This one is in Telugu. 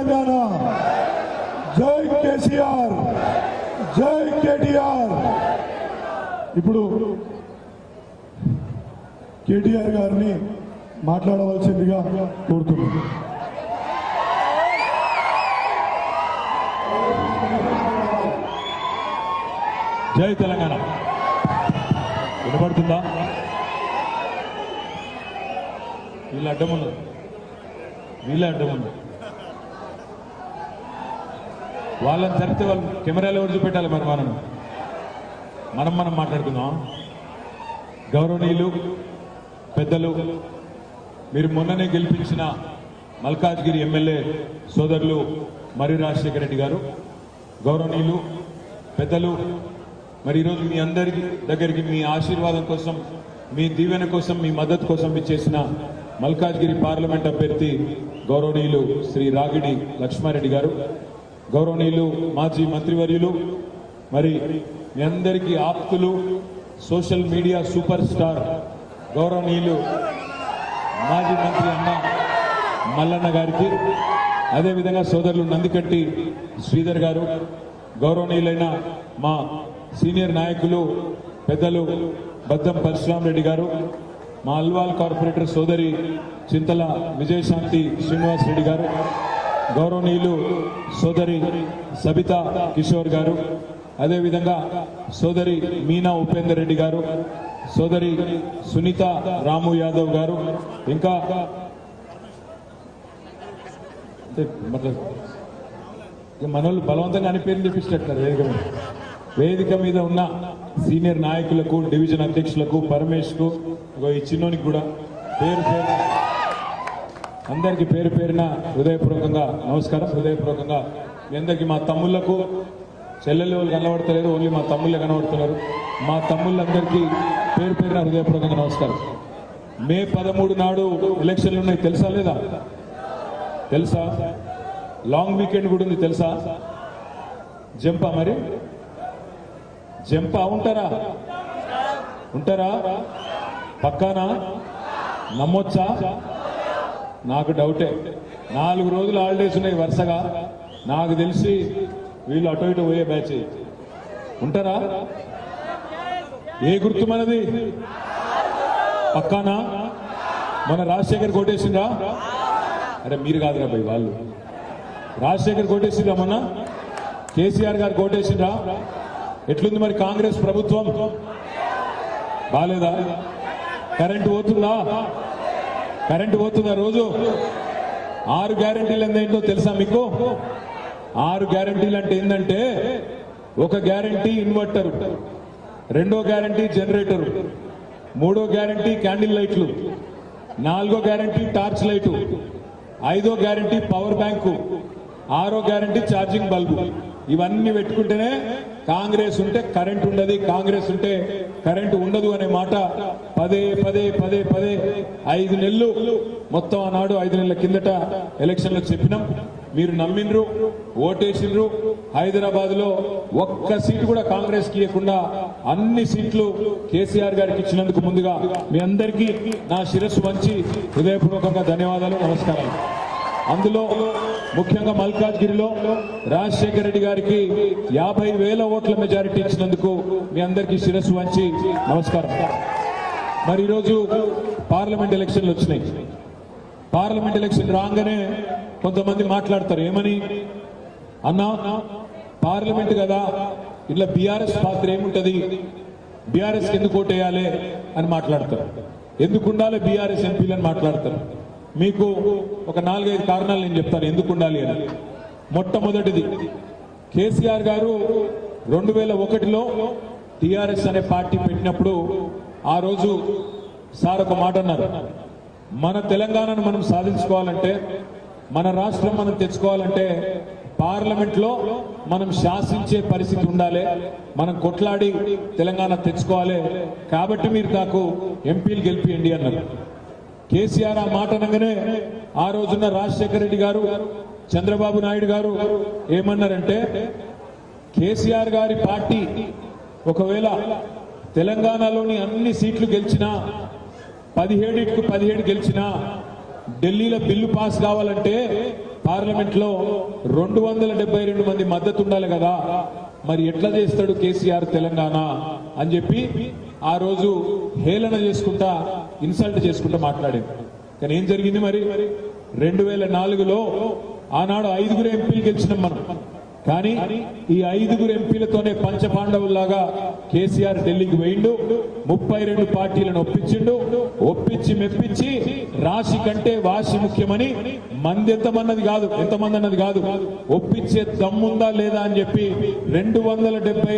తెలంగాణ. జై కేసీఆర్. జై కేటీఆర్. ఇప్పుడు కేటీఆర్ గారిని మాట్లాడవలసిందిగా కోరుతున్నాను. జై తెలంగాణ. వినపడుతుందా? వీళ్ళ అడ్డం ఉన్నది. వీళ్ళ అడ్డం ఉన్నది. వాళ్ళని జరిగితే వాళ్ళు కెమెరాలో ఎవరు పెట్టాలి మరి మనం? మనం మనం మాట్లాడుకుందాం గౌరవనీయులు పెద్దలు మీరు మొన్ననే గెలిపించిన మల్కాజ్గిరి ఎమ్మెల్యే సోదరులు మరి రాజశేఖర రెడ్డి గారు గౌరవనీయులు పెద్దలు మరి ఈరోజు మీ అందరికి దగ్గరికి మీ ఆశీర్వాదం కోసం మీ దీవెన కోసం మీ మద్దతు కోసం ఇచ్చేసిన మల్కాజ్గిరి పార్లమెంట్ అభ్యర్థి గౌరవనీయులు శ్రీ రాగిడి లక్ష్మారెడ్డి గారు. గౌరవనీయులు మాజీ మంత్రివర్యులు మరి మీ అందరికీ ఆప్తులు సోషల్ మీడియా సూపర్ స్టార్ గౌరవనీయులు మాజీ మంత్రి అన్న మల్లన్న గారికి అదేవిధంగా సోదరులు నందికట్టి శ్రీధర్ గారు గౌరవనీయులైన మా సీనియర్ నాయకులు పెద్దలు బద్దం పరశురామ్ రెడ్డి గారు మా అల్వాల్ కార్పొరేటర్ సోదరి చింతల విజయశాంతి శ్రీనివాస్ రెడ్డి గారు గౌరవనీయులు సోదరి సబితా కిషోర్ గారు అదేవిధంగా సోదరి మీనా ఉపేందర్ రెడ్డి గారు సోదరి సునీత రాము యాదవ్ గారు ఇంకా మనోళ్ళు బలవంతంగా అని పేర్లు తెప్పించేటట్టారు వేదిక మీద. వేదిక మీద ఉన్న సీనియర్ నాయకులకు డివిజన్ అధ్యక్షులకు పరమేష్కు ఈ చిన్నోనికి కూడా పేరు పేరు అందరికి పేరు పేరిన హృదయపూర్వకంగా నమస్కారం హృదయపూర్వకంగా. మీ అందరికి మా తమ్ముళ్ళకు చెల్లెలు వాళ్ళు కనబడతలేరు ఓన్లీ మా తమ్ముళ్ళే కనబడుతున్నారు. మా తమ్ముళ్ళందరికీ పేరు పేరున హృదయపూర్వకంగా నమస్కారం. మే పదమూడు నాడు ఎలక్షన్లు ఉన్నాయి తెలుసా లేదా? తెలుసా? లాంగ్ వీకెండ్ కూడా ఉంది తెలుసా? జంపా మరి? జంపా ఉంటారా? ఉంటారా? పక్కానా? నమ్మొచ్చా? నాకు డౌటే. నాలుగు రోజులు హాలిడేస్ ఉన్నాయి వరుసగా. నాకు తెలిసి వీళ్ళు అటు ఇటు పోయే బ్యాచ్ ఉంటారా? ఏ గుర్తు మనది? పక్కానా? మన రాజశేఖర్ కొట్టేసిందా అరే మీరు కాదురా భయ్ వాళ్ళు. రాజశేఖర్ కొట్టేసిందా మొన్న? కేసీఆర్ గారు కొట్టేసిందా ఎట్లుంది మరి కాంగ్రెస్ ప్రభుత్వం? బాలేదా? కరెంటు పోతుందా? కరెంటు పోతుందా రోజు ఆరు గ్యారంటీలు ఏంటో తెలుసా మీకు? ఆరు గ్యారంటీలు అంటే ఏంటంటే ఒక గ్యారంటీ ఇన్వర్టర్ రెండో గ్యారంటీ జనరేటర్ మూడో గ్యారంటీ క్యాండిల్ లైట్లు నాలుగో గ్యారంటీ టార్చ్ లైటు ఐదో గ్యారంటీ పవర్ బ్యాంకు ఆరో గ్యారంటీ ఛార్జింగ్ బల్బు. ఇవన్నీ పెట్టుకుంటేనే కాంగ్రెస్ ఉంటే కరెంట్ ఉండదు కాంగ్రెస్ ఉంటే కరెంట్ ఉండదు అనే మాట పదే పదే పదే పదే ఐదు నెలలు మొత్తం ఆనాడు ఐదు నెలల కిందట ఎలక్షన్లో చెప్పినాం. మీరు నమ్మిండ్రు ఓటేసిండ్రు. హైదరాబాద్లో ఒక్క సీటు కూడా కాంగ్రెస్కి ఇవ్వకుండా అన్ని సీట్లు కేసీఆర్ గారికి ఇచ్చినందుకు ముందుగా మీ అందరికీ నా శిరస్సు వంచి హృదయపూర్వకంగా ధన్యవాదాలు నమస్కారాలు. అందులో ముఖ్యంగా మల్కాజ్గిరిలో రాజశేఖర రెడ్డి గారికి యాభై వేల ఓట్ల మెజారిటీ ఇచ్చినందుకు మీ అందరికీ శిరస్సు వంచి నమస్కారం. మరి ఈరోజు పార్లమెంట్ ఎలక్షన్లు వచ్చినాయి. పార్లమెంట్ ఎలక్షన్ రాగానే కొంతమంది మాట్లాడతారు ఏమని? అన్నా పార్లమెంట్ కదా ఇట్లా బీఆర్ఎస్ పాత్ర ఏముంటది? బీఆర్ఎస్ ఎందుకు ఓటేయాలి? అని మాట్లాడతారు. ఎందుకు ఉండాలి బీఆర్ఎస్ ఎంపీలు అని మాట్లాడతారు. మీకు ఒక నాలుగైదు కారణాలు నేను చెప్తాను. ఎందుకు ఉండాలి అని. మొట్టమొదటిది కేసీఆర్ గారు రెండు వేల ఒకటిలో టిఆర్ఎస్ అనే పార్టీ పెట్టినప్పుడు ఆ రోజు సార్ ఒక మాట అన్నారు. మన తెలంగాణను మనం సాధించుకోవాలంటే మన రాష్ట్రం మనం తెచ్చుకోవాలంటే పార్లమెంట్లో మనం శాసించే పరిస్థితి ఉండాలి. మనం కొట్లాడి తెలంగాణ తెచ్చుకోవాలి. కాబట్టి మీరు నాకు ఎంపీలు గెలిపియండి అన్నారు. కేసీఆర్ ఆ మాట అనగానే ఆ రోజున్న రాజశేఖర రెడ్డి గారు చంద్రబాబు నాయుడు గారు ఏమన్నారంటే కేసీఆర్ గారి పార్టీ ఒకవేళ తెలంగాణలోని అన్ని సీట్లు గెలిచినా పదిహేడుకు పదిహేడు గెలిచినా ఢిల్లీలో బిల్లు పాస్ కావాలంటే పార్లమెంట్లో రెండు వందల డెబ్బై రెండు మంది మద్దతు ఉండాలి కదా. మరి ఎట్లా చేస్తాడు కేసీఆర్ తెలంగాణ అని చెప్పి ఆ రోజు హేళన చేసుకుంటా ఇన్సల్ట్ చేసుకుంటా మాట్లాడింది కానీ ఏం జరిగింది మరి? రెండు వేల నాలుగులో ఆనాడు ఐదుగురు ఎంపీలు గెలిచినాం మనం. కానీ ఈ ఐదుగురు ఎంపీలతోనే పంచపాండవుల్లాగా కేసీఆర్ ఢిల్లీకి పోయిండు. ముప్పై రెండు పార్టీలను ఒప్పించిండు. ఒప్పించి మెప్పించి రాశి కంటే వాసి ముఖ్యమని మంది ఎంతమన్నది కాదు ఎంతమంది అన్నది కాదు. ఒప్పించే దమ్ముందా లేదా అని చెప్పి రెండు వందల డెబ్బై